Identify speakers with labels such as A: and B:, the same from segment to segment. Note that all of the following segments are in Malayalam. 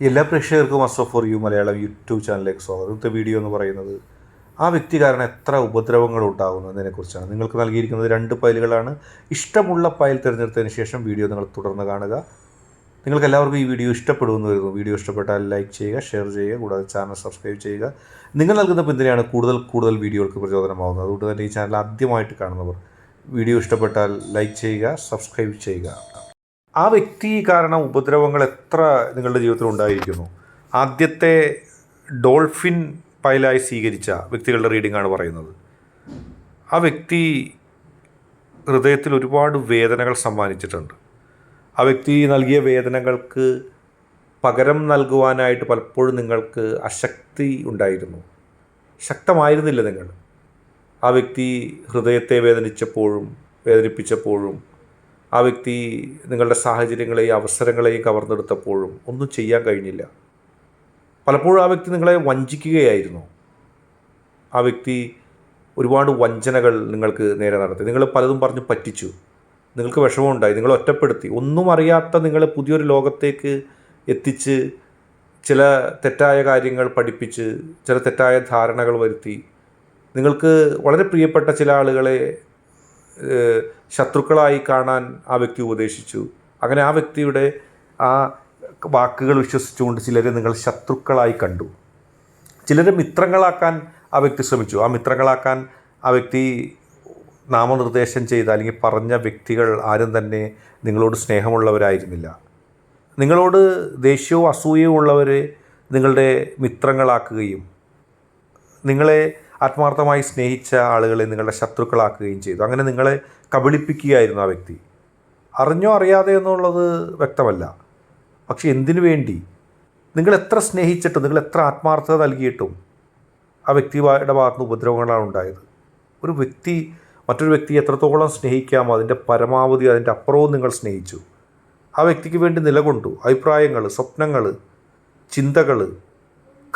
A: എല്ലാ പ്രേക്ഷകർക്കും അസോ ഫോർ യു മലയാളം യൂട്യൂബ് ചാനലിലേക്ക് സ്വാഗതം. ഇന്നത്തെ വീഡിയോ എന്ന് പറയുന്നത് ആ വ്യക്തി കാരണം എത്ര ഉപദ്രവങ്ങൾ ഉണ്ടാകുന്നു എന്നതിനെക്കുറിച്ചാണ്. നിങ്ങൾക്ക് നൽകിയിരിക്കുന്നത് രണ്ട് ഫയലുകളാണ്. ഇഷ്ടമുള്ള ഫയൽ തിരഞ്ഞെടുത്തതിന് ശേഷം വീഡിയോ നിങ്ങൾ തുടർന്ന് കാണുക. നിങ്ങൾക്ക് എല്ലാവർക്കും ഈ വീഡിയോ ഇഷ്ടപ്പെടുമെന്ന് വരുന്നു വീഡിയോ ഇഷ്ടപ്പെട്ടാൽ ലൈക്ക് ചെയ്യുക ഷെയർ ചെയ്യുക കൂടാതെ ചാനൽ സബ്സ്ക്രൈബ് ചെയ്യുക. നിങ്ങൾ നൽകുന്ന പിന്തുണയാണ് കൂടുതൽ കൂടുതൽ വീഡിയോകൾക്ക് പ്രചോദനമാകുന്നത് അതുകൊണ്ട് തന്നെ ഈ ചാനൽ ആദ്യമായിട്ട് കാണുന്നവർ വീഡിയോ ഇഷ്ടപ്പെട്ടാൽ ലൈക്ക് ചെയ്യുക സബ്സ്ക്രൈബ് ചെയ്യുക. ആ വ്യക്തി കാരണം ഉപദ്രവങ്ങൾ എത്ര നിങ്ങളുടെ ജീവിതത്തിൽ ഉണ്ടായിരിക്കുന്നു? ആദ്യത്തെ ഡോൾഫിൻ പൈലായി സ്വീകരിച്ച വ്യക്തികളുടെ റീഡിംഗ് ആണ് പറയുന്നത്. ആ വ്യക്തി ഹൃദയത്തിൽ ഒരുപാട് വേദനകൾ സമ്മാനിച്ചിട്ടുണ്ട്. ആ വ്യക്തി നൽകിയ വേദനകൾക്ക് പകരം നൽകുവാനായിട്ട് പലപ്പോഴും നിങ്ങൾക്ക് അശക്തി ഉണ്ടായിരുന്നു. ശക്തമായിരുന്നില്ല നിങ്ങൾ. ആ വ്യക്തി ഹൃദയത്തെ വേദനിച്ചപ്പോഴും വേദനിപ്പിച്ചപ്പോഴും ആ വ്യക്തി നിങ്ങളുടെ സാഹചര്യങ്ങളെയും അവസരങ്ങളെയും കവർന്നെടുത്തപ്പോഴും ഒന്നും ചെയ്യാൻ കഴിഞ്ഞില്ല. പലപ്പോഴും ആ വ്യക്തി നിങ്ങളെ വഞ്ചിക്കുകയായിരുന്നു. ആ വ്യക്തി ഒരുപാട് വഞ്ചനകൾ നിങ്ങൾക്ക് നേരെ നടത്തി. നിങ്ങൾ പലതും പറഞ്ഞ് പറ്റിച്ചു. നിങ്ങൾക്ക് വിഷമമുണ്ടായി. നിങ്ങൾ ഒറ്റപ്പെടുത്തി. ഒന്നും അറിയാത്ത നിങ്ങളെ പുതിയൊരു ലോകത്തേക്ക് എത്തിച്ച് ചില തെറ്റായ കാര്യങ്ങൾ പഠിപ്പിച്ച് ചില തെറ്റായ ധാരണകൾ വരുത്തി. നിങ്ങൾക്ക് വളരെ പ്രിയപ്പെട്ട ചില ആളുകളെ ശത്രുക്കളായി കാണാൻ ആ വ്യക്തി ഉപദേശിച്ചു. അങ്ങനെ ആ വ്യക്തിയുടെ ആ വാക്കുകൾ വിശ്വസിച്ചുകൊണ്ട് ചിലരെ നിങ്ങൾ ശത്രുക്കളായി കണ്ടു. ചിലരെ മിത്രങ്ങളാക്കാൻ ആ വ്യക്തി ശ്രമിച്ചു. ആ മിത്രങ്ങളാക്കാൻ ആ വ്യക്തി നാമനിർദ്ദേശം ചെയ്ത അല്ലെങ്കിൽ പറഞ്ഞ വ്യക്തികൾ ആരും തന്നെ നിങ്ങളോട് സ്നേഹമുള്ളവരായിരുന്നില്ല. നിങ്ങളോട് ദേഷ്യവും അസൂയവും ഉള്ളവരെ നിങ്ങളുടെ മിത്രങ്ങളാക്കുകയും നിങ്ങളെ ആത്മാർത്ഥമായി സ്നേഹിച്ച ആളുകളെ നിങ്ങളുടെ ശത്രുക്കളാക്കുകയും ചെയ്തു. അങ്ങനെ നിങ്ങളെ കബളിപ്പിക്കുകയായിരുന്നു ആ വ്യക്തി. അറിഞ്ഞോ അറിയാതെ എന്നുള്ളത് വ്യക്തമല്ല. പക്ഷെ എന്തിനു വേണ്ടി? നിങ്ങൾ എത്ര സ്നേഹിച്ചിട്ടും നിങ്ങൾ എത്ര ആത്മാർത്ഥത നൽകിയിട്ടും ആ വ്യക്തിയുടെ ഭാഗത്ത് നിന്ന് ഉപദ്രവങ്ങളാണ് ഉണ്ടായത്. ഒരു വ്യക്തി മറ്റൊരു വ്യക്തിയെ എത്രത്തോളം സ്നേഹിക്കാമോ അതിന്റെ പരമാവധി അതിന്റെ അപ്പുറവും നിങ്ങൾ സ്നേഹിച്ചു. ആ വ്യക്തിക്ക് വേണ്ടി നിലകൊണ്ടു. അഭിപ്രായങ്ങൾ സ്വപ്നങ്ങൾ ചിന്തകൾ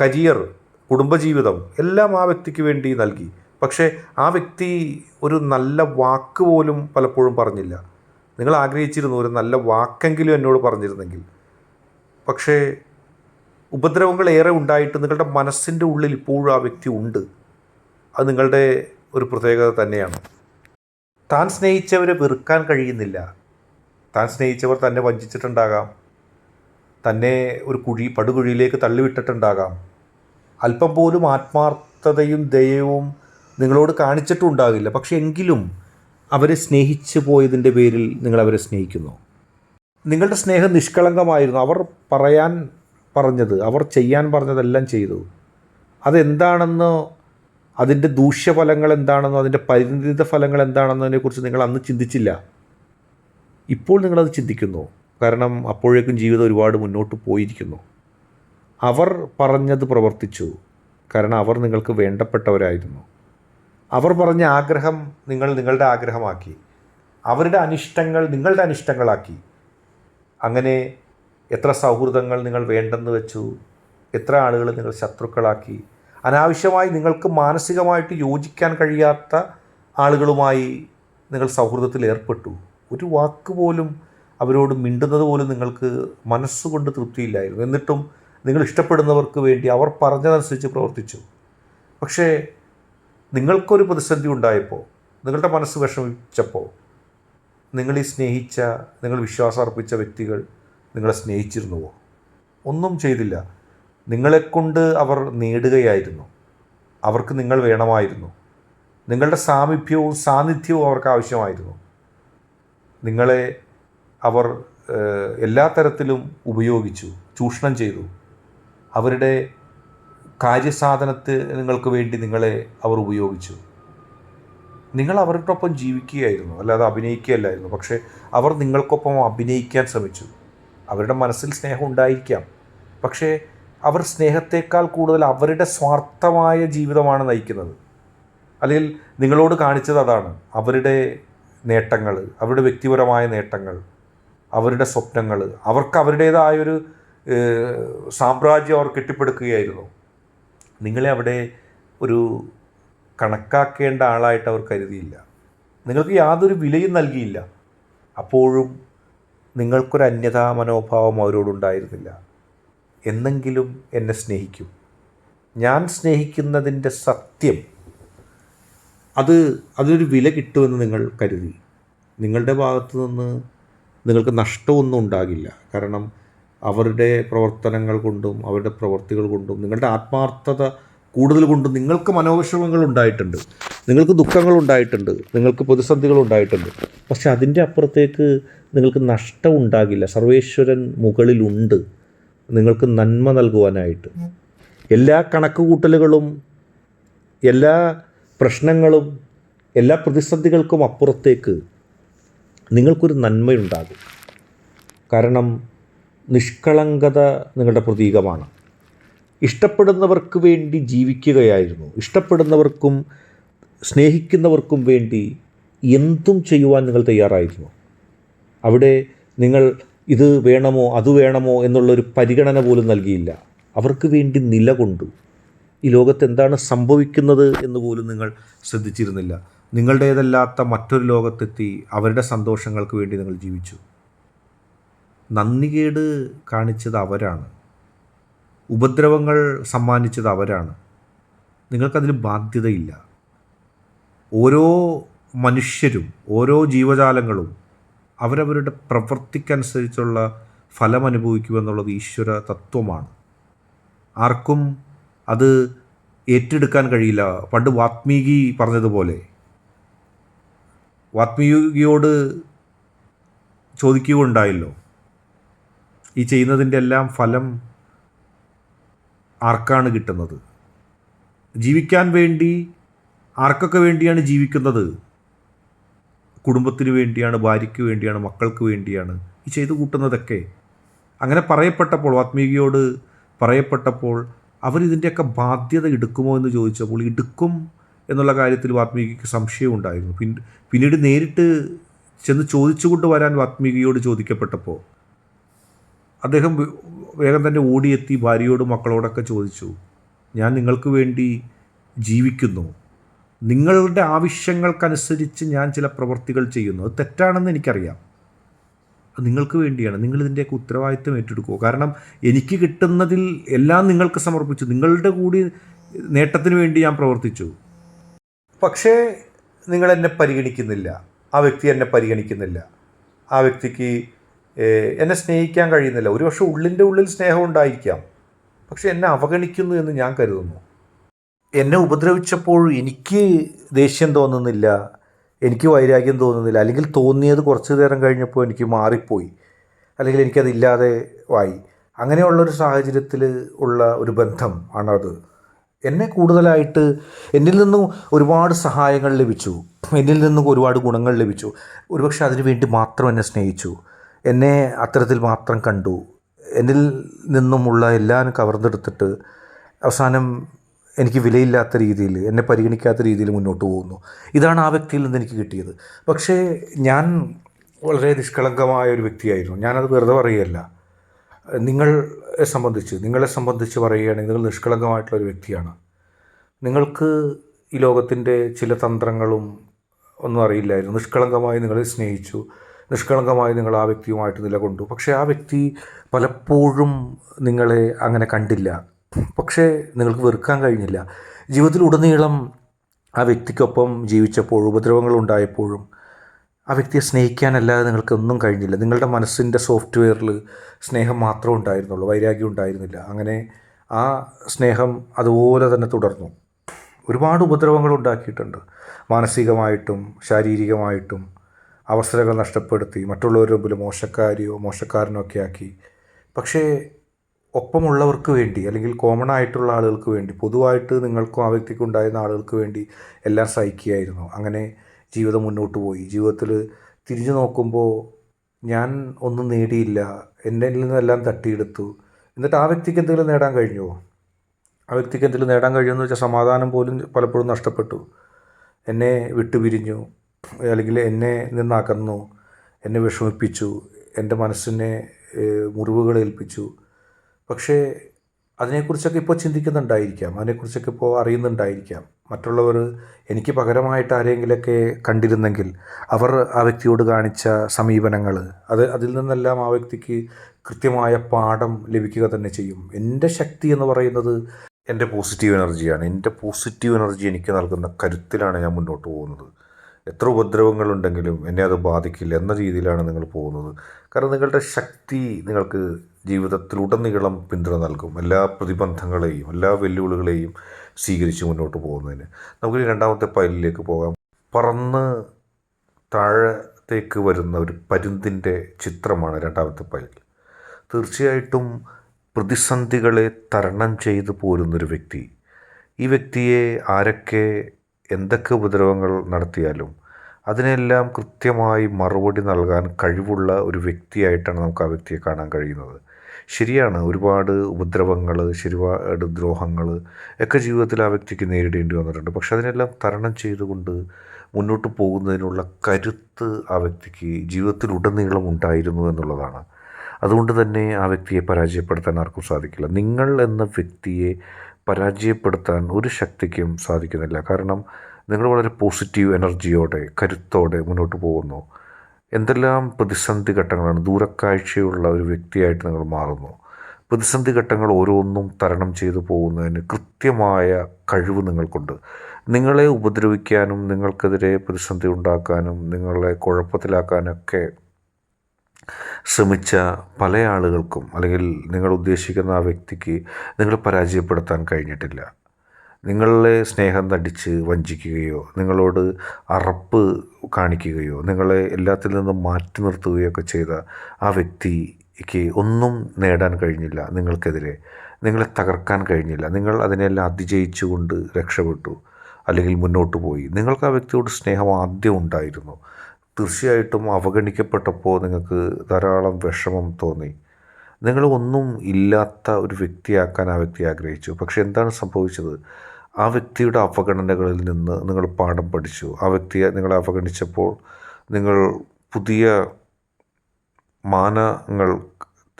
A: കരിയർ കുടുംബജീവിതം എല്ലാം ആ വ്യക്തിക്ക് വേണ്ടി നൽകി. പക്ഷേ ആ വ്യക്തി ഒരു നല്ല വാക്ക് പോലും പലപ്പോഴും പറഞ്ഞില്ല. നിങ്ങൾ ആഗ്രഹിച്ചിരുന്നു ഒരു നല്ല വാക്കെങ്കിലും എന്നോട് പറഞ്ഞിരുന്നെങ്കിൽ. പക്ഷേ ഉപദ്രവങ്ങൾ ഏറെ ഉണ്ടായിട്ട് നിങ്ങളുടെ മനസ്സിന്റെ ഉള്ളിൽ ഇപ്പോഴും ആ വ്യക്തി ഉണ്ട്. അത് നിങ്ങളുടെ ഒരു പ്രത്യേകത തന്നെയാണ്. താൻ സ്നേഹിച്ചവരെ വെറുക്കാൻ കഴിയുന്നില്ല. താൻ സ്നേഹിച്ചവർ തന്നെ വഞ്ചിച്ചിട്ടുണ്ടാകാം. തന്നെ ഒരു കുഴി പടുകുഴിയിലേക്ക് തള്ളിവിട്ടിട്ടുണ്ടാകാം. അല്പം പോലും ആത്മാർത്ഥതയും ദയവും നിങ്ങളോട് കാണിച്ചിട്ടും ഉണ്ടാകില്ല പക്ഷെ എങ്കിലും അവരെ സ്നേഹിച്ചു പോയതിന്റെ പേരിൽ നിങ്ങളവരെ സ്നേഹിക്കുന്നു. നിങ്ങളുടെ സ്നേഹം നിഷ്കളങ്കമായിരുന്നു. അവർ പറയാൻ പറഞ്ഞത് അവർ ചെയ്യാൻ പറഞ്ഞതെല്ലാം ചെയ്തു. അതെന്താണെന്ന് അതിന്റെ ദൂഷ്യഫലങ്ങൾ എന്താണെന്നോ അതിന്റെ പരിണിത ഫലങ്ങൾ എന്താണെന്നതിനെക്കുറിച്ച് നിങ്ങൾ അന്ന് ചിന്തിച്ചില്ല. ഇപ്പോൾ നിങ്ങളത് ചിന്തിക്കുന്നു. കാരണം അപ്പോഴേക്കും ജീവിതം ഒരുപാട് മുന്നോട്ട് പോയിരിക്കുന്നു. അവർ പറഞ്ഞത് പ്രവർത്തിച്ചു. കാരണം അവർ നിങ്ങൾക്ക് വേണ്ടപ്പെട്ടവരായിരുന്നു. അവർ പറഞ്ഞ ആഗ്രഹം നിങ്ങൾ നിങ്ങളുടെ ആഗ്രഹമാക്കി. അവരുടെ അനിഷ്ടങ്ങൾ നിങ്ങളുടെ അനിഷ്ടങ്ങളാക്കി. അങ്ങനെ എത്ര സൗഹൃദങ്ങൾ നിങ്ങൾ വേണ്ടെന്ന് വെച്ചു. എത്ര ആളുകൾ നിങ്ങൾ ശത്രുക്കളാക്കി. അനാവശ്യമായി നിങ്ങൾക്ക് മാനസികമായിട്ട് യോജിക്കാൻ കഴിയാത്ത ആളുകളുമായി നിങ്ങൾ സൗഹൃദത്തിൽ ഏർപ്പെട്ടു. ഒരു വാക്ക് പോലും അവരോട് മിണ്ടുന്നത് പോലും നിങ്ങൾക്ക് മനസ്സുകൊണ്ട് തൃപ്തിയില്ലായിരുന്നു. എന്നിട്ടും നിങ്ങൾ ഇഷ്ടപ്പെടുന്നവർക്ക് വേണ്ടി അവർ പറഞ്ഞതനുസരിച്ച് പ്രവർത്തിച്ചു. പക്ഷേ നിങ്ങൾക്കൊരു പ്രതിസന്ധി ഉണ്ടായപ്പോൾ നിങ്ങളുടെ മനസ്സ് വിഷമിച്ചപ്പോൾ നിങ്ങൾ ഈ സ്നേഹിച്ച നിങ്ങൾ വിശ്വാസം അർപ്പിച്ച വ്യക്തികൾ നിങ്ങളെ സ്നേഹിച്ചിരുന്നുവോ? ഒന്നും ചെയ്തില്ല. നിങ്ങളെക്കൊണ്ട് അവർ നേടുകയായിരുന്നു. അവർക്ക് നിങ്ങൾ വേണമായിരുന്നു. നിങ്ങളുടെ സാമീപ്യവും സാന്നിധ്യവും അവർക്ക് ആവശ്യമായിരുന്നു. നിങ്ങളെ അവർ എല്ലാ തരത്തിലും ഉപയോഗിച്ചു ചൂഷണം ചെയ്തു. അവരുടെ കാര്യസാധനങ്ങൾക്ക് വേണ്ടി നിങ്ങളെ അവർ ഉപയോഗിച്ചു. നിങ്ങൾ അവരുടെ ഒപ്പം ജീവിക്കുകയായിരുന്നു അല്ലാതെ അഭിനയിക്കുകയല്ലായിരുന്നു. പക്ഷേ അവർ നിങ്ങൾക്കൊപ്പം അഭിനയിക്കാൻ ശ്രമിച്ചു. അവരുടെ മനസ്സിൽ സ്നേഹം ഉണ്ടായിരിക്കാം. പക്ഷേ അവർ സ്നേഹത്തേക്കാൾ കൂടുതൽ അവരുടെ സ്വാർത്ഥമായ ജീവിതമാണ് നയിക്കുന്നത്. അല്ലെങ്കിൽ നിങ്ങളോട് കാണിച്ചത് അതാണ് അവരുടെ നേട്ടങ്ങൾ അവരുടെ വ്യക്തിപരമായ നേട്ടങ്ങൾ അവരുടെ സ്വപ്നങ്ങൾ. അവർക്ക് അവരുടേതായൊരു സാമ്രാജ്യം അവർ കെട്ടിപ്പടുക്കുകയായിരുന്നു. നിങ്ങളെ അവിടെ ഒരു കണക്കാക്കേണ്ട ആളായിട്ട് അവർ കരുതിയില്ല. നിങ്ങൾക്ക് യാതൊരു വിലയും നൽകിയില്ല. അപ്പോഴും നിങ്ങൾക്കൊരു അന്യതാ മനോഭാവം അവരോടുണ്ടായിരുന്നില്ല. എന്നെങ്കിലും എന്നെ സ്നേഹിക്കും. ഞാൻ സ്നേഹിക്കുന്നതിന്റെ സത്യം അത് അതൊരു വില കിട്ടുമെന്ന് നിങ്ങൾ കരുതി. നിങ്ങളുടെ ഭാഗത്തു നിന്ന് നിങ്ങൾക്ക് നഷ്ടമൊന്നും ഉണ്ടാകില്ല. കാരണം അവരുടെ പ്രവർത്തനങ്ങൾ കൊണ്ടും അവരുടെ പ്രവർത്തികൾ കൊണ്ടും നിങ്ങളുടെ ആത്മാർത്ഥത കൂടുതൽ കൊണ്ടും നിങ്ങൾക്ക് മനോവിഷമങ്ങൾ ഉണ്ടായിട്ടുണ്ട്. നിങ്ങൾക്ക് ദുഃഖങ്ങൾ ഉണ്ടായിട്ടുണ്ട്. നിങ്ങൾക്ക് പ്രതിസന്ധികൾ ഉണ്ടായിട്ടുണ്ട്. പക്ഷേ അതിന്റെ അപ്പുറത്തേക്ക് നിങ്ങൾക്ക് നഷ്ടം ഉണ്ടാകില്ല. സർവേശ്വരൻ മുകളിലുണ്ട്. നിങ്ങൾക്ക് നന്മ നൽകുവാനായിട്ട്. എല്ലാ കണക്കുകൂട്ടലുകളും എല്ലാ പ്രശ്നങ്ങളും എല്ലാ പ്രതിസന്ധികൾക്കും അപ്പുറത്തേക്ക് നിങ്ങൾക്കൊരു നന്മയുണ്ടാകും. കാരണം നിഷ്കളങ്കത നിങ്ങളുടെ പ്രതീകമാണ്. ഇഷ്ടപ്പെടുന്നവർക്ക് വേണ്ടി ജീവിക്കുകയായിരുന്നു. ഇഷ്ടപ്പെടുന്നവർക്കും സ്നേഹിക്കുന്നവർക്കും വേണ്ടി എന്തും ചെയ്യുവാൻ നിങ്ങൾ തയ്യാറായിരുന്നു. അവിടെ നിങ്ങൾ ഇത് വേണമോ അത് വേണമോ എന്നുള്ളൊരു പരിഗണന പോലും നൽകിയില്ല. അവർക്ക് വേണ്ടി നിലകൊണ്ടു ഈ ലോകത്ത് എന്താണ് സംഭവിക്കുന്നത് എന്ന് പോലും നിങ്ങൾ ശ്രദ്ധിച്ചിരുന്നില്ല. നിങ്ങളുടേതല്ലാത്ത മറ്റൊരു ലോകത്തെത്തി അവരുടെ സന്തോഷങ്ങൾക്ക് വേണ്ടി നിങ്ങൾ ജീവിച്ചു. നന്ദികേട് കാണിച്ചത് അവരാണ്. ഉപദ്രവങ്ങൾ സമ്മാനിച്ചത് അവരാണ്. നിങ്ങൾക്കതിന് ബാധ്യതയില്ല. ഓരോ മനുഷ്യരും ഓരോ ജീവജാലങ്ങളും അവരവരുടെ പ്രവൃത്തിക്കനുസരിച്ചുള്ള ഫലം അനുഭവിക്കുമെന്നുള്ളത് ഈശ്വര തത്വമാണ്. ആർക്കും അത് ഏറ്റെടുക്കാൻ കഴിയില്ല. പണ്ട് വാത്മീകി പറഞ്ഞതുപോലെ. വാത്മീകിയോട് ചോദിക്കുകയുണ്ടായല്ലോ ഈ ചെയ്യുന്നതിന്റെ എല്ലാം ഫലം ആർക്കാണ് കിട്ടുന്നത്? ജീവിക്കാൻ വേണ്ടി ആർക്കൊക്കെ വേണ്ടിയാണ് ജീവിക്കുന്നത്? കുടുംബത്തിന് വേണ്ടിയാണ് ഭാര്യയ്ക്ക് വേണ്ടിയാണ് മക്കൾക്ക് വേണ്ടിയാണ് ഈ ചെയ്തു കൂട്ടുന്നതൊക്കെ. അങ്ങനെ പറയപ്പെട്ടപ്പോൾ ആത്മീകയോട് പറയപ്പെട്ടപ്പോൾ അവരിതിന്റെയൊക്കെ ബാധ്യത എടുക്കുമോ എന്ന് ചോദിച്ചപ്പോൾ എടുക്കും എന്നുള്ള കാര്യത്തിൽ വാത്മീകിക്ക് സംശയമുണ്ടായിരുന്നു പിന്നീട് നേരിട്ട് ചെന്ന് ചോദിച്ചുകൊണ്ട് വരാൻ വാത്മീകിയോട് ചോദിക്കപ്പെട്ടപ്പോൾ അദ്ദേഹം വേഗം തന്നെ ഓടിയെത്തി ഭാര്യയോടും മക്കളോടൊക്കെ ചോദിച്ചു ഞാൻ നിങ്ങൾക്ക് വേണ്ടി ജീവിക്കുന്നു. നിങ്ങളുടെ ആവശ്യങ്ങൾക്കനുസരിച്ച് ഞാൻ ചില പ്രവൃത്തികൾ ചെയ്യുന്നു. അത് തെറ്റാണെന്ന് എനിക്കറിയാം. നിങ്ങൾക്ക് വേണ്ടിയാണ്. നിങ്ങൾ ഇതിന്റെയൊക്കെ ഉത്തരവാദിത്വം ഏറ്റെടുക്കുക. കാരണം എനിക്ക് കിട്ടുന്നതിൽ എല്ലാം നിങ്ങൾക്ക് സമർപ്പിച്ചു. നിങ്ങളുടെ കൂടി നേട്ടത്തിന് വേണ്ടി ഞാൻ പ്രവർത്തിച്ചു. പക്ഷേ നിങ്ങൾ എന്നെ പരിഗണിക്കുന്നില്ല. ആ വ്യക്തി എന്നെ പരിഗണിക്കുന്നില്ല. ആ വ്യക്തിക്ക് എന്നെ സ്നേഹിക്കാൻ കഴിയുന്നില്ല. ഒരുപക്ഷെ ഉള്ളിന്റെ ഉള്ളിൽ സ്നേഹം ഉണ്ടായിരിക്കാം. പക്ഷെ എന്നെ അവഗണിക്കുന്നു എന്ന് ഞാൻ കരുതുന്നു. എന്നെ ഉപദ്രവിച്ചപ്പോൾ എനിക്ക് ദേഷ്യം തോന്നുന്നില്ല. എനിക്ക് വൈരാഗ്യം തോന്നുന്നില്ല. അല്ലെങ്കിൽ തോന്നിയത് കുറച്ച് നേരം കഴിഞ്ഞപ്പോൾ എനിക്ക് മാറിപ്പോയി. അല്ലെങ്കിൽ എനിക്കതില്ലാതെ ആയി. അങ്ങനെയുള്ളൊരു സാഹചര്യത്തിൽ ഉള്ള ഒരു ബന്ധം ആണത്. എന്നെ കൂടുതലായിട്ട് എന്നിൽ നിന്നും ഒരുപാട് സഹായങ്ങൾ ലഭിച്ചു. എന്നിൽ നിന്നും ഒരുപാട് ഗുണങ്ങൾ ലഭിച്ചു. ഒരുപക്ഷെ അതിനു വേണ്ടി മാത്രം എന്നെ സ്നേഹിച്ചു. എന്നെ അത്തരത്തിൽ മാത്രം കണ്ടു. എന്നിൽ നിന്നുമുള്ള എല്ലാം കവർന്നെടുത്തിട്ട് അവസാനം എനിക്ക് വിലയില്ലാത്ത രീതിയിൽ എന്നെ പരിഗണിക്കാത്ത രീതിയിൽ മുന്നോട്ട് പോകുന്നു. ഇതാണ് ആ വ്യക്തിയിൽ നിന്ന് എനിക്ക് കിട്ടിയത്. പക്ഷേ ഞാൻ വളരെ നിഷ്കളങ്കമായ ഒരു വ്യക്തിയായിരുന്നു. ഞാനത് വെറുതെ പറയുകയല്ല. നിങ്ങളെ സംബന്ധിച്ച് നിങ്ങളെ സംബന്ധിച്ച് പറയുകയാണെങ്കിൽ നിങ്ങൾ നിഷ്കളങ്കമായിട്ടുള്ള ഒരു വ്യക്തിയാണ്. നിങ്ങൾക്ക് ഈ ലോകത്തിന്റെ ചില തന്ത്രങ്ങളും ഒന്നും അറിയില്ലായിരുന്നു. നിഷ്കളങ്കമായി നിങ്ങളെ സ്നേഹിച്ചു. നിഷ്കളങ്കമായി നിങ്ങൾ ആ വ്യക്തിയുമായിട്ട് നിലകൊണ്ടു. പക്ഷേ ആ വ്യക്തി പലപ്പോഴും നിങ്ങളെ അങ്ങനെ കണ്ടില്ല. പക്ഷേ നിങ്ങൾക്ക് വെറുക്കാൻ കഴിഞ്ഞില്ല. ജീവിതത്തിലുടനീളം ആ വ്യക്തിക്കൊപ്പം ജീവിച്ചപ്പോൾ ഉപദ്രവങ്ങൾ ഉണ്ടായപ്പോഴും ആ വ്യക്തിയെ സ്നേഹിക്കാനല്ലാതെ നിങ്ങൾക്കൊന്നും കഴിഞ്ഞില്ല. നിങ്ങളുടെ മനസ്സിന്റെ സോഫ്റ്റ്വെയറിൽ സ്നേഹം മാത്രമേ ഉണ്ടായിരുന്നുള്ളൂ വൈരാഗ്യം ഉണ്ടായിരുന്നില്ല. അങ്ങനെ ആ സ്നേഹം അതുപോലെ തന്നെ തുടർന്നു. ഒരുപാട് ഉപദ്രവങ്ങൾ ഉണ്ടാക്കിയിട്ടുണ്ട്. മാനസികമായിട്ടും ശാരീരികമായിട്ടും അവസരങ്ങൾ നഷ്ടപ്പെടുത്തി മറ്റുള്ളവരുടെ മുമ്പിൽ മോശക്കാരിയോ മോശക്കാരനോ ഒക്കെ ആക്കി. പക്ഷേ ഒപ്പമുള്ളവർക്ക് വേണ്ടി അല്ലെങ്കിൽ കോമൺ ആയിട്ടുള്ള ആളുകൾക്ക് വേണ്ടി പൊതുവായിട്ട് നിങ്ങൾക്കും ആ വ്യക്തിക്കും ഉണ്ടായിരുന്ന ആളുകൾക്ക് വേണ്ടി എല്ലാം സഹിക്കുകയായിരുന്നു. അങ്ങനെ ജീവിതം മുന്നോട്ട് പോയി. ജീവിതത്തിൽ തിരിഞ്ഞു നോക്കുമ്പോൾ ഞാൻ ഒന്നും നേടിയില്ല എന്റെ നിന്നെല്ലാം തട്ടിയെടുത്തു. എന്നിട്ട് ആ വ്യക്തിക്ക് എന്തെങ്കിലും നേടാൻ കഴിഞ്ഞുവോ ആ വ്യക്തിക്ക് എന്തെങ്കിലും നേടാൻ കഴിയുമെന്ന് വെച്ചാൽ സമാധാനം പോലും പലപ്പോഴും നഷ്ടപ്പെട്ടു. എന്നെ വിട്ടുപിരിഞ്ഞു. അല്ലെങ്കിൽ എന്നെ നിന്നാക്കുന്നു എന്നെ വിഷമിപ്പിച്ചു എന്റെ മനസ്സിനെ മുറിവുകൾ ഏൽപ്പിച്ചു. പക്ഷേ അതിനെക്കുറിച്ചൊക്കെ ഇപ്പോൾ ചിന്തിക്കുന്നുണ്ടായിരിക്കാം അതിനെക്കുറിച്ചൊക്കെ ഇപ്പോൾ അറിയുന്നുണ്ടായിരിക്കാം. മറ്റുള്ളവർ എനിക്ക് പകരമായിട്ട് ആരെങ്കിലുമൊക്കെ കണ്ടിരുന്നെങ്കിൽ അവർ ആ വ്യക്തിയോട് കാണിച്ച സമീപനങ്ങൾ അത് അതിൽ നിന്നെല്ലാം ആ വ്യക്തിക്ക് കൃത്യമായ പാഠം ലഭിക്കുക തന്നെ ചെയ്യും. എന്റെ ശക്തി എന്ന് പറയുന്നത് എന്റെ പോസിറ്റീവ് എനർജിയാണ്. എന്റെ പോസിറ്റീവ് എനർജി എനിക്ക് നൽകുന്ന കരുത്തിലാണ് ഞാൻ മുന്നോട്ട് പോകുന്നത്. എത്ര ഉപദ്രവങ്ങളുണ്ടെങ്കിലും എന്നെ അത് ബാധിക്കില്ല എന്ന രീതിയിലാണ് നിങ്ങൾ പോകുന്നത്. കാരണം നിങ്ങളുടെ ശക്തി നിങ്ങൾക്ക് ജീവിതത്തിലുടനീളം പിന്തുണ നൽകും. എല്ലാ പ്രതിബന്ധങ്ങളെയും എല്ലാ വെല്ലുവിളികളെയും സ്വീകരിച്ച് മുന്നോട്ട് പോകുന്നതിന്. നമുക്ക് രണ്ടാമത്തെ പൈലിലേക്ക് പോകാം. പറന്ന് താഴത്തേക്ക് വരുന്ന ഒരു പരുന്തിന്റെ ചിത്രമാണ് രണ്ടാമത്തെ പൈൽ. തീർച്ചയായിട്ടും പ്രതിസന്ധികളെ തരണം ചെയ്തു പോരുന്നൊരു വ്യക്തി. ഈ വ്യക്തിയെ ആരൊക്കെ എന്തൊക്കെ ഉപദ്രവങ്ങൾ നടത്തിയാലും അതിനെല്ലാം കൃത്യമായി മറുപടി നൽകാൻ കഴിവുള്ള ഒരു വ്യക്തിയായിട്ടാണ് നമുക്ക് ആ വ്യക്തിയെ കാണാൻ കഴിയുന്നത്. ശരിയാണ് ഒരുപാട് ഉപദ്രവങ്ങൾ ഒരുപാട് ദ്രോഹങ്ങൾ ഒക്കെ ജീവിതത്തിൽ ആ വ്യക്തിക്ക് നേരിടേണ്ടി വന്നിട്ടുണ്ട്. പക്ഷെ അതിനെല്ലാം തരണം ചെയ്തുകൊണ്ട് മുന്നോട്ട് പോകുന്നതിനുള്ള കരുത്ത് ആ വ്യക്തിക്ക് ജീവിതത്തിലുടനീളം ഉണ്ടായിരുന്നു എന്നുള്ളതാണ്. അതുകൊണ്ട് തന്നെ ആ വ്യക്തിയെ പരാജയപ്പെടുത്താൻ ആർക്കും സാധിക്കില്ല. നിങ്ങൾ എന്ന വ്യക്തിയെ പരാജയപ്പെടുത്താൻ ഒരു ശക്തിക്കും സാധിക്കുന്നില്ല. കാരണം നിങ്ങൾ വളരെ പോസിറ്റീവ് എനർജിയോടെ കരുത്തോടെ മുന്നോട്ട് പോകുന്നു. എന്തെല്ലാം പ്രതിസന്ധി ഘട്ടങ്ങളാണ് ദൂരക്കാഴ്ചയുള്ള ഒരു വ്യക്തിയായിട്ട് നിങ്ങൾ മാറുന്നു. പ്രതിസന്ധി ഘട്ടങ്ങൾ ഓരോന്നും തരണം ചെയ്തു പോകുന്നതിന് കൃത്യമായ കഴിവ് നിങ്ങൾക്കുണ്ട്. നിങ്ങളെ ഉപദ്രവിക്കാനും നിങ്ങൾക്കെതിരെ പ്രതിസന്ധി ഉണ്ടാക്കാനും നിങ്ങളെ കുഴപ്പത്തിലാക്കാനൊക്കെ ശ്രമിച്ച പല ആളുകൾക്കും അല്ലെങ്കിൽ നിങ്ങൾ ഉദ്ദേശിക്കുന്ന ആ വ്യക്തിക്ക് നിങ്ങൾ പരാജയപ്പെടുത്താൻ കഴിഞ്ഞിട്ടില്ല. നിങ്ങളെ സ്നേഹം തടിച്ച് വഞ്ചിക്കുകയോ നിങ്ങളോട് അറപ്പ് കാണിക്കുകയോ നിങ്ങളെ എല്ലാത്തിൽ നിന്നും മാറ്റി നിർത്തുകയോ ഒക്കെ ചെയ്ത ആ വ്യക്തിക്ക് ഒന്നും നേടാൻ കഴിഞ്ഞില്ല നിങ്ങൾക്കെതിരെ. നിങ്ങളെ തകർക്കാൻ കഴിഞ്ഞില്ല. നിങ്ങൾ അതിനെല്ലാം അതിജയിച്ചുകൊണ്ട് രക്ഷപ്പെട്ടു അല്ലെങ്കിൽ മുന്നോട്ട് പോയി. നിങ്ങൾക്ക് ആ വ്യക്തിയോട് സ്നേഹം ആദ്യം ഉണ്ടായിരുന്നു. തീർച്ചയായിട്ടും അവഗണിക്കപ്പെട്ടപ്പോൾ നിങ്ങൾക്ക് ധാരാളം വിഷമം തോന്നി. നിങ്ങൾ ഒന്നും ഇല്ലാത്ത ഒരു വ്യക്തിയാക്കാൻ ആ വ്യക്തി ആഗ്രഹിച്ചു. പക്ഷെ എന്താണ് സംഭവിച്ചത്? ആ വ്യക്തിയുടെ അവഗണനകളിൽ നിന്ന് നിങ്ങൾ പാഠം പഠിച്ചു. ആ വ്യക്തിയെ നിങ്ങളെ അവഗണിച്ചപ്പോൾ നിങ്ങൾ പുതിയ മാനങ്ങൾ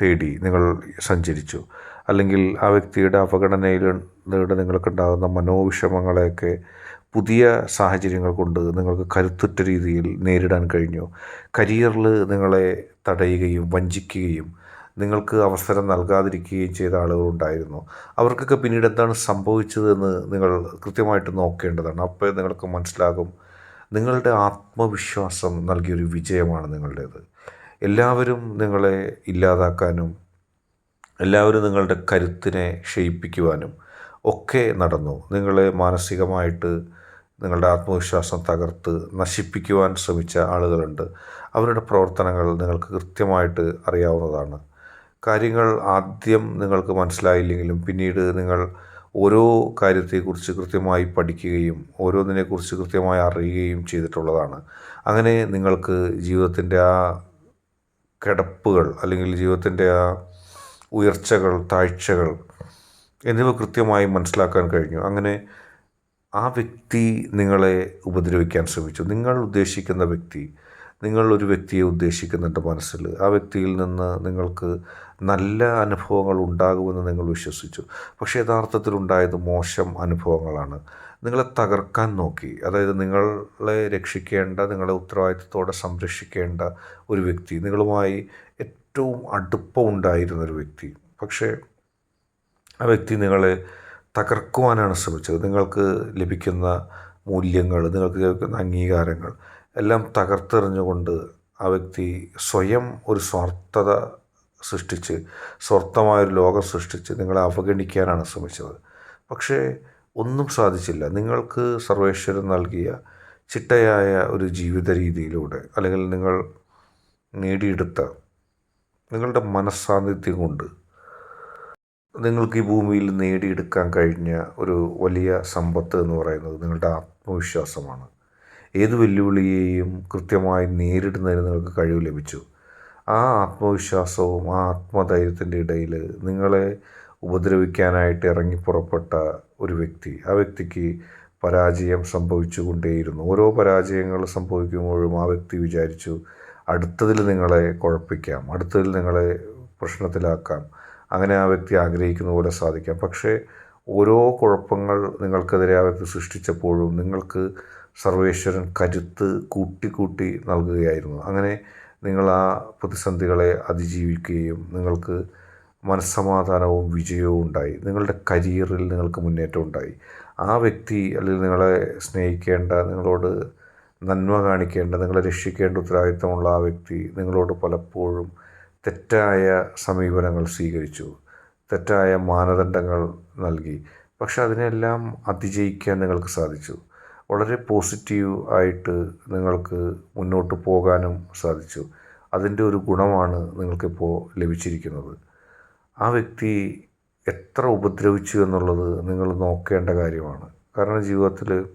A: തേടി നിങ്ങൾ സഞ്ചരിച്ചു. അല്ലെങ്കിൽ ആ വ്യക്തിയുടെ അവഗണനയിലൂടെ നിങ്ങൾക്കുണ്ടാകുന്ന മനോവിഷമങ്ങളെയൊക്കെ പുതിയ സാഹചര്യങ്ങൾ കൊണ്ട് നിങ്ങൾക്ക് കരുത്തുറ്റ രീതിയിൽ നേരിടാൻ കഴിഞ്ഞു. കരിയറിൽ നിങ്ങളെ തടയുകയും വഞ്ചിക്കുകയും നിങ്ങൾക്ക് അവസരം നൽകാതിരിക്കുകയും ചെയ്ത ആളുകളുണ്ടായിരുന്നു അവർക്കൊക്കെ പിന്നീട് എന്താണ് സംഭവിച്ചതെന്ന് നിങ്ങൾ കൃത്യമായിട്ട് നോക്കേണ്ടതാണ്. അപ്പോൾ നിങ്ങൾക്ക് മനസ്സിലാകും നിങ്ങളുടെ ആത്മവിശ്വാസം നൽകിയൊരു വിജയമാണ് നിങ്ങളുടേത്. എല്ലാവരും നിങ്ങളെ ഇല്ലാതാക്കാനും എല്ലാവരും നിങ്ങളുടെ കരുത്തിനെ ക്ഷയിപ്പിക്കുവാനും ഒക്കെ നടന്നു. നിങ്ങളെ മാനസികമായിട്ട് നിങ്ങളുടെ ആത്മവിശ്വാസം തകർത്ത് നശിപ്പിക്കുവാൻ ശ്രമിച്ച ആളുകളുണ്ട്. അവരുടെ പ്രവർത്തനങ്ങൾ നിങ്ങൾക്ക് കൃത്യമായിട്ട് അറിയാവുന്നതാണ്. കാര്യങ്ങൾ ആദ്യം നിങ്ങൾക്ക് മനസ്സിലായില്ലെങ്കിലും പിന്നീട് നിങ്ങൾ ഓരോ കാര്യത്തെക്കുറിച്ച് കൃത്യമായി പഠിക്കുകയും ഓരോന്നിനെക്കുറിച്ച് കൃത്യമായി അറിയുകയും ചെയ്തിട്ടുള്ളതാണ്. അങ്ങനെ നിങ്ങൾക്ക് ജീവിതത്തിന്റെ ആ കിടപ്പുകൾ അല്ലെങ്കിൽ ജീവിതത്തിന്റെ ആ ഉയർച്ചകൾ താഴ്ചകൾ എന്നിവ കൃത്യമായി മനസ്സിലാക്കാൻ കഴിഞ്ഞു. അങ്ങനെ ആ വ്യക്തി നിങ്ങളെ ഉപദ്രവിക്കാൻ ശ്രമിച്ചു. നിങ്ങൾ ഉദ്ദേശിക്കുന്ന വ്യക്തി നിങ്ങൾ ഒരു വ്യക്തിയെ ഉദ്ദേശിക്കുന്നുണ്ട് മനസ്സിൽ. ആ വ്യക്തിയിൽ നിന്ന് നിങ്ങൾക്ക് നല്ല അനുഭവങ്ങൾ ഉണ്ടാകുമെന്ന് നിങ്ങൾ വിശ്വസിച്ചു. പക്ഷേ യഥാർത്ഥത്തിൽ ഉണ്ടായത് മോശം അനുഭവങ്ങളാണ്. നിങ്ങളെ തകർക്കാൻ നോക്കി. അതായത് നിങ്ങളെ രക്ഷിക്കേണ്ട നിങ്ങളെ ഉത്തരവാദിത്തത്തോടെ സംരക്ഷിക്കേണ്ട ഒരു വ്യക്തി. നിങ്ങളുമായി ഏറ്റവും അടുപ്പമുണ്ടായിരുന്നൊരു വ്യക്തി. പക്ഷേ ആ വ്യക്തി നിങ്ങളെ തകർക്കുവാനാണ് ശ്രമിച്ചത്. നിങ്ങൾക്ക് ലഭിക്കുന്ന മൂല്യങ്ങൾ നിങ്ങൾക്ക് ലഭിക്കുന്ന അംഗീകാരങ്ങൾ എല്ലാം തകർത്തെറിഞ്ഞുകൊണ്ട് ആ വ്യക്തി സ്വയം ഒരു സ്വാർത്ഥത സൃഷ്ടിച്ച് സ്വാർത്ഥമായൊരു ലോകം സൃഷ്ടിച്ച് നിങ്ങളെ അവഗണിക്കാനാണ് ശ്രമിച്ചത്. പക്ഷേ ഒന്നും സാധിച്ചില്ല. നിങ്ങൾക്ക് സർവേശ്വരൻ നൽകിയ ചിട്ടയായ ഒരു ജീവിത രീതിയിലൂടെ അല്ലെങ്കിൽ നിങ്ങൾ നേടിയെടുത്ത നിങ്ങളുടെ മനസ്സാന്നിധ്യം കൊണ്ട് നിങ്ങൾക്ക് ഈ ഭൂമിയിൽ നേടിയെടുക്കാൻ കഴിഞ്ഞ ഒരു വലിയ സമ്പത്ത് എന്ന് പറയുന്നത് നിങ്ങളുടെ ആത്മവിശ്വാസമാണ്. ഏത് വെല്ലുവിളിയെയും കൃത്യമായി നേരിടുന്നതിന് നിങ്ങൾക്ക് കഴിവ് ലഭിച്ചു. ആ ആത്മവിശ്വാസവും ആ ആത്മധൈര്യത്തിന്റെ ഇടയിൽ നിങ്ങളെ ഉപദ്രവിക്കാനായിട്ട് ഇറങ്ങി പുറപ്പെട്ട ഒരു വ്യക്തി ആ വ്യക്തിക്ക് പരാജയം സംഭവിച്ചു കൊണ്ടേയിരുന്നു ഓരോ പരാജയങ്ങൾ സംഭവിക്കുമ്പോഴും ആ വ്യക്തി വിചാരിച്ചു അടുത്തതിൽ നിങ്ങളെ കുഴപ്പിക്കാം അടുത്തതിൽ നിങ്ങളെ പ്രശ്നത്തിലാക്കാം. അങ്ങനെ ആ വ്യക്തി ആഗ്രഹിക്കുന്ന പോലെ സാധിക്കാം. പക്ഷേ ഓരോ കുഴപ്പങ്ങൾ നിങ്ങൾക്കെതിരെ ആ വ്യക്തി സൃഷ്ടിച്ചപ്പോഴും നിങ്ങൾക്ക് സർവേശ്വരൻ കരുത്ത് കൂട്ടിക്കൂട്ടി കൂട്ടി നൽകുകയായിരുന്നു. അങ്ങനെ നിങ്ങൾ ആ പ്രതിസന്ധികളെ അതിജീവിക്കുകയും നിങ്ങൾക്ക് മനസ്സമാധാനവും വിജയവും ഉണ്ടായി. നിങ്ങളുടെ കരിയറിൽ നിങ്ങൾക്ക് മുന്നേറ്റം ഉണ്ടായി. ആ വ്യക്തി അല്ലെങ്കിൽ നിങ്ങളെ സ്നേഹിക്കേണ്ട നിങ്ങളോട് നന്മ കാണിക്കേണ്ട നിങ്ങളെ രക്ഷിക്കേണ്ട ഉത്തരവാദിത്തമുള്ള ആ വ്യക്തി നിങ്ങളോട് പലപ്പോഴും തെറ്റായ സമീപനങ്ങൾ സ്വീകരിച്ചു. തെറ്റായ മാനദണ്ഡങ്ങൾ നൽകി. പക്ഷെ അതിനെല്ലാം അതിജയിക്കാൻ നിങ്ങൾക്ക് സാധിച്ചു. വളരെ പോസിറ്റീവ് ആയിട്ട് നിങ്ങൾക്ക് മുന്നോട്ട് പോകാനും സാധിച്ചു. അതിന്റെ ഒരു ഗുണമാണ് നിങ്ങൾക്കിപ്പോൾ ലഭിച്ചിരിക്കുന്നത്. ആ വ്യക്തി എത്ര ഉപദ്രവിച്ചു എന്നുള്ളത് നിങ്ങൾ നോക്കേണ്ട കാര്യമാണ്. കാരണം ജീവിതത്തിൽ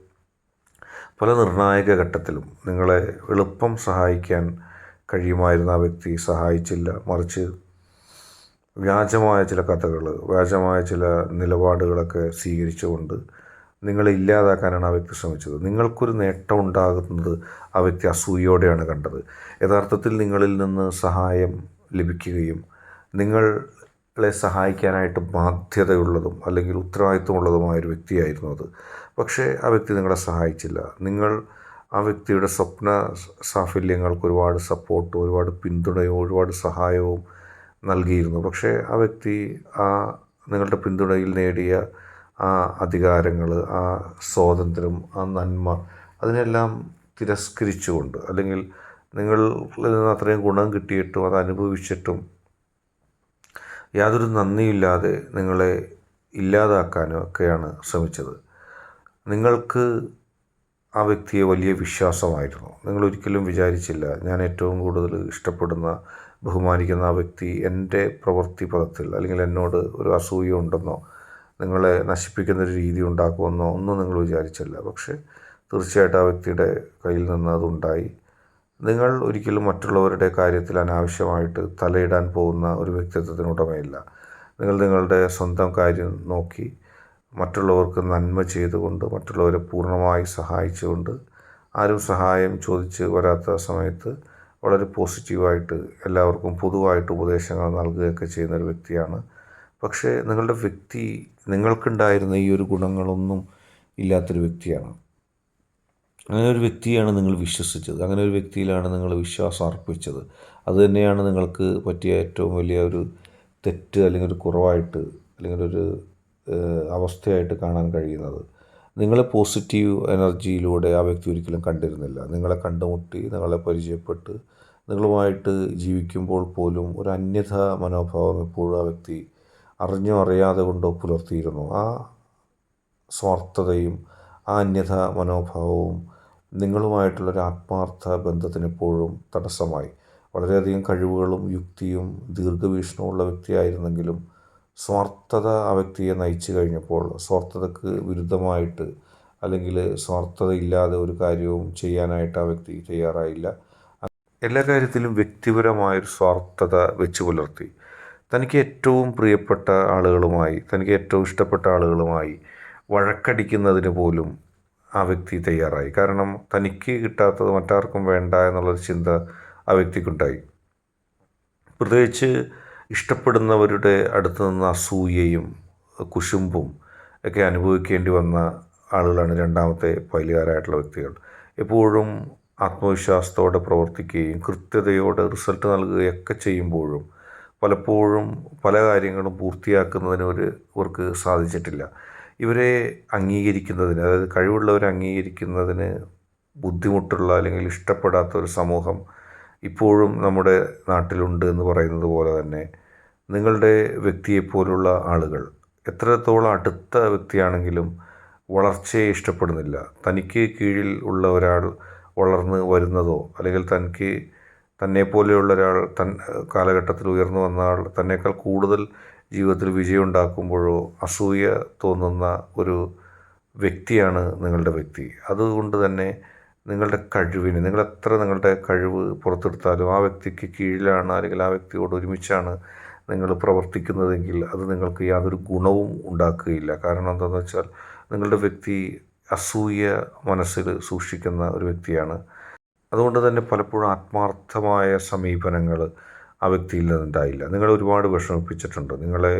A: പല നിർണായക ഘട്ടത്തിലും നിങ്ങളെ എളുപ്പം സഹായിക്കാൻ കഴിയുമായിരുന്ന ആ വ്യക്തി സഹായിച്ചില്ല. മറിച്ച് വ്യാജമായ ചില കഥകൾ വ്യാജമായ ചില നിലപാടുകളൊക്കെ സ്വീകരിച്ചുകൊണ്ട് നിങ്ങളെ ഇല്ലാതാക്കാനാണ് ആ വ്യക്തി ശ്രമിച്ചത്. നിങ്ങൾക്കൊരു നേട്ടം ഉണ്ടാകുന്നത് ആ വ്യക്തി അസൂയോടെയാണ് കണ്ടത്. യഥാർത്ഥത്തിൽ നിങ്ങളിൽ നിന്ന് സഹായം ലഭിക്കുകയും നിങ്ങളെ സഹായിക്കാനായിട്ട് ബാധ്യതയുള്ളതും അല്ലെങ്കിൽ ഉത്തരവാദിത്വമുള്ളതുമായ ഒരു വ്യക്തിയായിരുന്നു അത്. പക്ഷേ ആ വ്യക്തി നിങ്ങളെ സഹായിച്ചില്ല. നിങ്ങൾ ആ വ്യക്തിയുടെ സ്വപ്ന സാഫല്യങ്ങൾക്ക് ഒരുപാട് സപ്പോർട്ടും ഒരുപാട് പിന്തുണയും ഒരുപാട് സഹായവും നൽകിയിരുന്നു. പക്ഷേ ആ വ്യക്തി ആ നിങ്ങളുടെ പിന്തുണയിൽ നേടിയ ആ അധികാരങ്ങൾ ആ സ്വാതന്ത്ര്യം ആ നന്മ അതിനെല്ലാം തിരസ്കരിച്ചുകൊണ്ട് അല്ലെങ്കിൽ നിങ്ങളിൽ നിന്ന് അത്രയും ഗുണം കിട്ടിയിട്ടും അത് അനുഭവിച്ചിട്ടും യാതൊരു നന്ദിയില്ലാതെ നിങ്ങളെ ഇല്ലാതാക്കാനും ഒക്കെയാണ് ശ്രമിച്ചത്. നിങ്ങൾക്ക് ആ വ്യക്തിയെ വലിയ വിശ്വാസമായിരുന്നു. നിങ്ങൾ ഒരിക്കലും വിചാരിച്ചില്ല. ഞാൻ ഏറ്റവും കൂടുതൽ ഇഷ്ടപ്പെടുന്ന ബഹുമാനിക്കുന്ന ആ വ്യക്തി എന്റെ പ്രവൃത്തി പദത്തിൽ അല്ലെങ്കിൽ എന്നോട് ഒരു അസൂയ ഉണ്ടെന്നോ നിങ്ങളെ നശിപ്പിക്കുന്ന ഒരു രീതി ഉണ്ടാക്കുമെന്നോ ഒന്നും നിങ്ങൾ വിചാരിച്ചില്ല. പക്ഷേ തീർച്ചയായിട്ടും ആ വ്യക്തിയുടെ കയ്യിൽ നിന്ന് അതുണ്ടായി നിങ്ങൾ ഒരിക്കലും മറ്റുള്ളവരുടെ കാര്യത്തിൽ അനാവശ്യമായിട്ട് തലയിടാൻ പോകുന്ന ഒരു വ്യക്തിത്വത്തിനുടമയില്ല നിങ്ങൾ നിങ്ങളുടെ സ്വന്തം കാര്യം നോക്കി മറ്റുള്ളവർക്ക് നന്മ ചെയ്തുകൊണ്ട് മറ്റുള്ളവരെ പൂർണമായി സഹായിച്ചുകൊണ്ട് ആരും സഹായം ചോദിച്ച് വരാത്ത സമയത്ത് വളരെ പോസിറ്റീവായിട്ട് എല്ലാവർക്കും പൊതുവായിട്ട് ഉപദേശങ്ങൾ നൽകുകയൊക്കെ ചെയ്യുന്ന ഒരു വ്യക്തിയാണ്. പക്ഷേ നിങ്ങളുടെ വ്യക്തി നിങ്ങൾക്കുണ്ടായിരുന്ന ഈ ഒരു ഗുണങ്ങളൊന്നും ഇല്ലാത്തൊരു വ്യക്തിയാണ്. അങ്ങനെ ഒരു വ്യക്തിയാണ് നിങ്ങൾ വിശ്വസിച്ചത്. അങ്ങനെ ഒരു വ്യക്തിയിലാണ് നിങ്ങൾ വിശ്വാസം അർപ്പിച്ചത്. അതുതന്നെയാണ് നിങ്ങൾക്ക് പറ്റിയ ഏറ്റവും വലിയ ഒരു തെറ്റ് അല്ലെങ്കിൽ ഒരു കുറവായിട്ട് അല്ലെങ്കിൽ ഒരു അവസ്ഥയായിട്ട് കാണാൻ കഴിയുന്നത്. നിങ്ങളെ പോസിറ്റീവ് എനർജിയിലൂടെ ആ വ്യക്തി ഒരിക്കലും കണ്ടിരുന്നില്ല. നിങ്ങളെ കണ്ടുമുട്ടി നിങ്ങളെ പരിചയപ്പെട്ട് നിങ്ങളുമായിട്ട് ജീവിക്കുമ്പോൾ പോലും ഒരു അന്യത മനോഭാവം എപ്പോഴും ആ വ്യക്തി അറിഞ്ഞോ അറിയാതെ കൊണ്ടോ പുലർത്തിയിരുന്നു. ആ സ്വാർത്ഥതയും ആ അന്യഥ മനോഭാവവും നിങ്ങളുമായിട്ടുള്ളൊരു ആത്മാർത്ഥ ബന്ധത്തിന് എപ്പോഴും തടസ്സമായി. വളരെയധികം കഴിവുകളും യുക്തിയും ദീർഘവീക്ഷണമുള്ള വ്യക്തിയായിരുന്നെങ്കിലും സ്വാർത്ഥത ആ വ്യക്തിയെ നയിച്ചു കഴിഞ്ഞപ്പോൾ സ്വാർത്ഥതയ്ക്ക് വിരുദ്ധമായിട്ട് അല്ലെങ്കിൽ സ്വാർത്ഥത ഇല്ലാതെ ഒരു കാര്യവും ചെയ്യാനായിട്ട് ആ വ്യക്തി തയ്യാറായില്ല. എല്ലാ കാര്യത്തിലും വ്യക്തിപരമായൊരു സ്വാർത്ഥത വെച്ച് പുലർത്തി. തനിക്ക് ഏറ്റവും പ്രിയപ്പെട്ട ആളുകളുമായി തനിക്ക് ഏറ്റവും ഇഷ്ടപ്പെട്ട ആളുകളുമായി വഴക്കടിക്കുന്നതിന് പോലും ആ വ്യക്തി തയ്യാറായി. കാരണം തനിക്ക് കിട്ടാത്തത് മറ്റാർക്കും വേണ്ട എന്നുള്ളൊരു ചിന്ത ആ വ്യക്തിക്കുണ്ടായി. പ്രത്യേകിച്ച് ഇഷ്ടപ്പെടുന്നവരുടെ അടുത്ത് നിന്ന് അസൂയയും കുശുമ്പും ഒക്കെ അനുഭവിക്കേണ്ടി വന്ന ആളുകളാണ് രണ്ടാമത്തെ പൈലുകാരായിട്ടുള്ള വ്യക്തികൾ. എപ്പോഴും ആത്മവിശ്വാസത്തോടെ പ്രവർത്തിക്കുകയും കൃത്യതയോടെ റിസൾട്ട് നൽകുകയൊക്കെ ചെയ്യുമ്പോഴും പലപ്പോഴും പല കാര്യങ്ങളും പൂർത്തിയാക്കുന്നതിന് ഒരു ഇവർക്ക് സാധിച്ചിട്ടില്ല. ഇവരെ അംഗീകരിക്കുന്നതിന് അതായത് കഴിവുള്ളവരെ അംഗീകരിക്കുന്നതിന് ബുദ്ധിമുട്ടുള്ള അല്ലെങ്കിൽ ഇഷ്ടപ്പെടാത്ത ഒരു സമൂഹം ഇപ്പോഴും നമ്മുടെ നാട്ടിലുണ്ട് എന്ന് പറയുന്നത് പോലെ തന്നെ നിങ്ങളുടെ വ്യക്തിയെപ്പോലുള്ള ആളുകൾ. എത്രത്തോളം അടുത്ത വ്യക്തിയാണെങ്കിലും വളർച്ചയെ ഇഷ്ടപ്പെടുന്നില്ല. തനിക്ക് കീഴിൽ ഉള്ള ഒരാൾ വളർന്ന് വരുന്നതോ അല്ലെങ്കിൽ തനിക്ക് തന്നെപ്പോലെയുള്ള ഒരാൾ തൻ കാലഘട്ടത്തിൽ ഉയർന്നു വന്ന ആൾ തന്നേക്കാൾ കൂടുതൽ ജീവിതത്തിൽ വിജയം ഉണ്ടാക്കുമ്പോഴോ അസൂയ തോന്നുന്ന ഒരു വ്യക്തിയാണ് നിങ്ങളുടെ വ്യക്തി. അതുകൊണ്ട് തന്നെ നിങ്ങളുടെ കഴിവിന് നിങ്ങളെത്ര നിങ്ങളുടെ കഴിവ് പുറത്തെടുത്താലും ആ വ്യക്തിക്ക് കീഴിലാണ് അല്ലെങ്കിൽ ആ വ്യക്തിയോട് ഒരുമിച്ചാണ് നിങ്ങൾ പ്രവർത്തിക്കുന്നതെങ്കിൽ അത് നിങ്ങൾക്ക് യാതൊരു ഗുണവും ഉണ്ടാക്കുകയില്ല. കാരണം എന്താണെന്ന് വെച്ചാൽ നിങ്ങളുടെ വ്യക്തി അസൂയ മനസ്സിൽ സൂക്ഷിക്കുന്ന ഒരു വ്യക്തിയാണ്. അതുകൊണ്ട് തന്നെ പലപ്പോഴും ആത്മാർത്ഥമായ സമീപനങ്ങൾ ആ വ്യക്തിയിൽ നിന്നുണ്ടായില്ല. നിങ്ങൾ ഒരുപാട് വിഷമിപ്പിച്ചിട്ടുണ്ട്. നിങ്ങളെ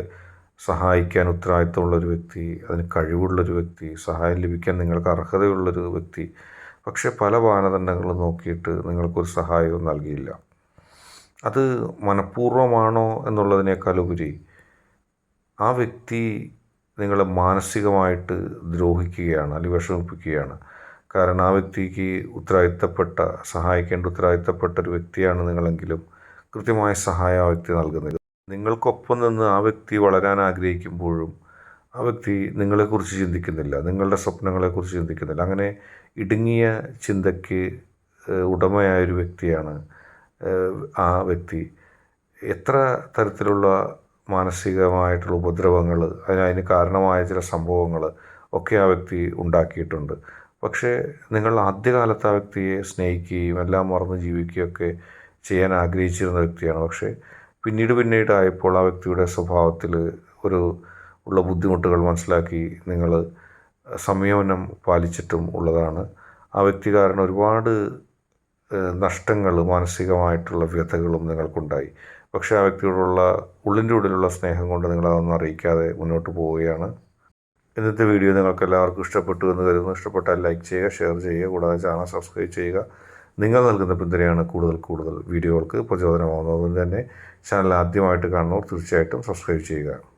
A: സഹായിക്കാൻ ഉത്തരവാദിത്തമുള്ള ഒരു വ്യക്തി അതിന് കഴിവുള്ളൊരു വ്യക്തി സഹായം ലഭിക്കാൻ നിങ്ങൾക്ക് അർഹതയുള്ളൊരു വ്യക്തി. പക്ഷേ പല മാനദണ്ഡങ്ങളും നോക്കിയിട്ട് നിങ്ങൾക്കൊരു സഹായവും നൽകിയില്ല. അത് മനഃപൂർവമാണോ എന്നുള്ളതിനേക്കാൾ ഉപരി ആ വ്യക്തി നിങ്ങളെ മാനസികമായിട്ട് ദ്രോഹിക്കുകയാണ് അല്ലെങ്കിൽ വിഷമിപ്പിക്കുകയാണ്. കാരണം ആ വ്യക്തിക്ക് ഉത്തരവാദിത്തപ്പെട്ട സഹായിക്കേണ്ട ഉത്തരവാദിത്തപ്പെട്ട ഒരു വ്യക്തിയാണ് നിങ്ങളെങ്കിലും കൃത്യമായ സഹായം ആ വ്യക്തി നൽകുന്നില്ല നിങ്ങൾക്കൊപ്പം നിന്ന് ആ വ്യക്തി വളരാൻ ആഗ്രഹിക്കുമ്പോഴും ആ വ്യക്തി നിങ്ങളെക്കുറിച്ച് ചിന്തിക്കുന്നില്ല നിങ്ങളുടെ സ്വപ്നങ്ങളെക്കുറിച്ച് ചിന്തിക്കുന്നില്ല. അങ്ങനെ ഇടുങ്ങിയ ചിന്തയ്ക്ക് ഉടമയായ ഒരു വ്യക്തിയാണ് ആ വ്യക്തി എത്ര തരത്തിലുള്ള മാനസികമായിട്ടുള്ള ഉപദ്രവങ്ങൾ അതിന് കാരണമായ ചില സംഭവങ്ങൾ ഒക്കെ ആ വ്യക്തി ഉണ്ടാക്കിയിട്ടുണ്ട്. പക്ഷേ നിങ്ങൾ ആദ്യകാലത്ത് ആ വ്യക്തിയെ സ്നേഹിക്കുകയും എല്ലാം മറന്ന് ജീവിക്കുകയൊക്കെ ചെയ്യാൻ ആഗ്രഹിച്ചിരുന്ന വ്യക്തിയാണ്. പക്ഷേ പിന്നീട് പിന്നീട് ആയപ്പോൾ ആ വ്യക്തിയുടെ സ്വഭാവത്തിൽ ഒരു ഉള്ള ബുദ്ധിമുട്ടുകൾ മനസ്സിലാക്കി നിങ്ങൾ സംയമനം പാലിച്ചിട്ടും ഉള്ളതാണ്. ആ വ്യക്തി കാരണം ഒരുപാട് നഷ്ടങ്ങൾ മാനസികമായിട്ടുള്ള വ്യഥകളും നിങ്ങൾക്കുണ്ടായി. പക്ഷേ ആ വ്യക്തിയോടുള്ള ഉള്ളിന്റെ ഉള്ളിലുള്ള സ്നേഹം കൊണ്ട് നിങ്ങളതൊന്നും അറിയിക്കാതെ മുന്നോട്ട് പോവുകയാണ്. ഇന്നത്തെ വീഡിയോ നിങ്ങൾക്ക് എല്ലാവർക്കും ഇഷ്ടപ്പെട്ടു എന്ന് കരുതുന്നു. ഇഷ്ടപ്പെട്ടാൽ ലൈക്ക് ചെയ്യുക ഷെയർ ചെയ്യുക കൂടാതെ ചാനൽ സബ്സ്ക്രൈബ് ചെയ്യുക. നിങ്ങൾ നൽകുന്ന പിന്തുണയാണ് കൂടുതൽ കൂടുതൽ വീഡിയോകൾക്ക് പ്രചോദനമാകുന്നത് അതുകൊണ്ട് തന്നെ ചാനൽ ആദ്യമായിട്ട് കാണുന്നവർ തീർച്ചയായിട്ടും സബ്സ്ക്രൈബ് ചെയ്യുക.